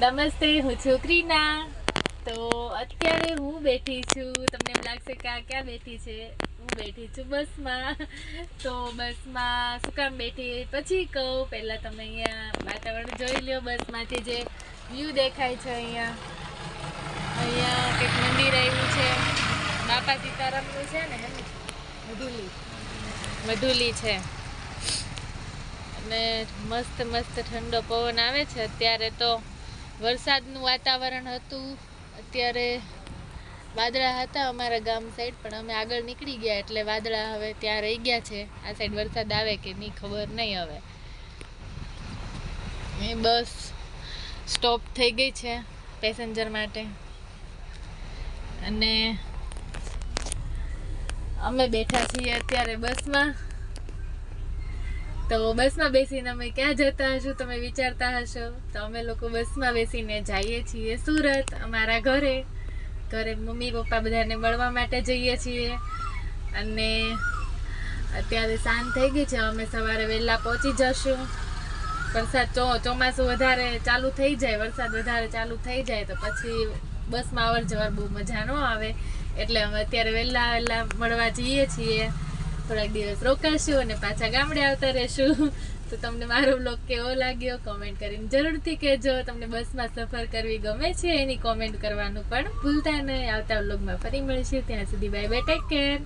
નમસ્તે, હું છું ક્રીના. તો અત્યારે હું બેઠી છું. તમને એમ લાગશે કે આ ક્યાં બેઠી છે? હું બેઠી છું બસમાં. તો બસમાં શું કામ બેઠી પછી કહું. પહેલાં તમે અહીંયા વાતાવરણ જોઈ લ્યો. બસમાંથી જે વ્યૂ દેખાય છે અહીંયા. અહીંયા કંઈક મંદિર આવ્યું છે. બાપા સીતારામનું છે ને વધુલી મઢુલી છે. અને મસ્ત મસ્ત ઠંડો પવન આવે છે. અત્યારે તો વરસાદનું વાતાવરણ હતું. અત્યારે વાદળા હતા અમારા ગામ સાઈડ પણ અમે આગળ નીકળી ગયા એટલે વાદળા હવે ત્યાં રહી ગયા છે. આ સાઈડ વરસાદ આવે કે નહીં ખબર નહીં હવે. એ બસ સ્ટોપ થઈ ગઈ છે પેસેન્જર માટે. અને અમે બેઠા છીએ અત્યારે બસમાં. તો બસમાં બેસીને અમે ક્યાં જતા હશું, તમે વિચારતા હશો? તો અમે લોકો બસમાં બેસીને જઈએ છીએ સુરત, અમારા ઘરે. ઘરે મમ્મી, પપ્પા બધાને મળવા માટે જઈએ છીએ. અને અત્યારે સાંજ થઈ ગઈ છે, અમે સવારે વહેલા પહોંચી જશું. વરસાદ ચો, ચોમાસું વધારે ચાલુ થઈ જાય, વરસાદ વધારે ચાલુ થઈ જાય તો પછી બસમાં અવર જવર બહુ મજા ન આવે. એટલે અમે અત્યારે વહેલા વહેલા મળવા જઈએ છીએ. થોડાક દિવસ રોકાશું અને પાછા ગામડે આવતા રહેશું. તો તમને મારો બ્લોગ કેવો લાગ્યો કોમેન્ટ કરીને જરૂરથી કહેજો. તમને બસમાં સફર કરવી ગમે છે એની કોમેન્ટ કરવાનું પણ ભૂલતા નહીં. આવતા બ્લોગમાં ફરી મળીશું. ત્યાં સુધી બાય બાય ટેક કેર